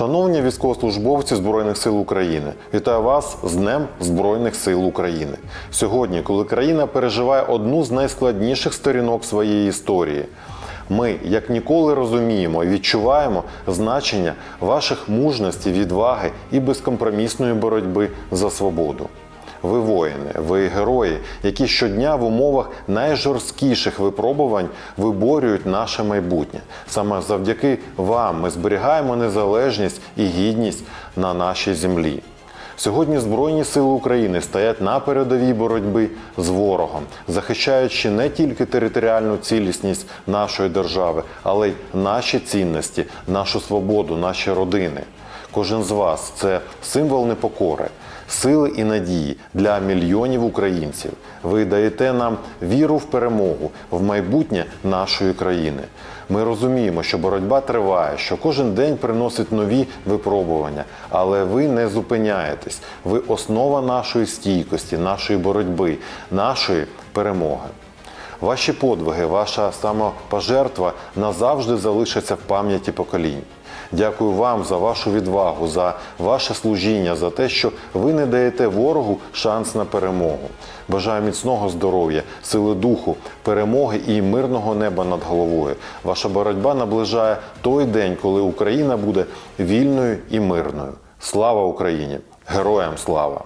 Шановні військовослужбовці Збройних сил України, вітаю вас з Днем Збройних сил України. Сьогодні, коли країна переживає одну з найскладніших сторінок своєї історії, ми як ніколи розуміємо і відчуваємо значення ваших мужності, відваги і безкомпромісної боротьби за свободу. Ви воїни, ви герої, які щодня в умовах найжорсткіших випробувань виборюють наше майбутнє. Саме завдяки вам ми зберігаємо незалежність і гідність на нашій землі. Сьогодні Збройні сили України стоять на передовій боротьби з ворогом, захищаючи не тільки територіальну цілісність нашої держави, але й наші цінності, нашу свободу, наші родини. Кожен з вас це символ непокори, сили і надії для мільйонів українців. Ви даєте нам віру в перемогу, в майбутнє нашої країни. Ми розуміємо, що боротьба триває, що кожен день приносить нові випробування, але ви не зупиняєтесь. Ви основа нашої стійкості, нашої боротьби, нашої перемоги. Ваші подвиги, ваша самопожертва назавжди залишаться в пам'яті поколінь. Дякую вам за вашу відвагу, за ваше служіння, за те, що ви не даєте ворогу шанс на перемогу. Бажаю міцного здоров'я, сили духу, перемоги і мирного неба над головою. Ваша боротьба наближає той день, коли Україна буде вільною і мирною. Слава Україні! Героям слава!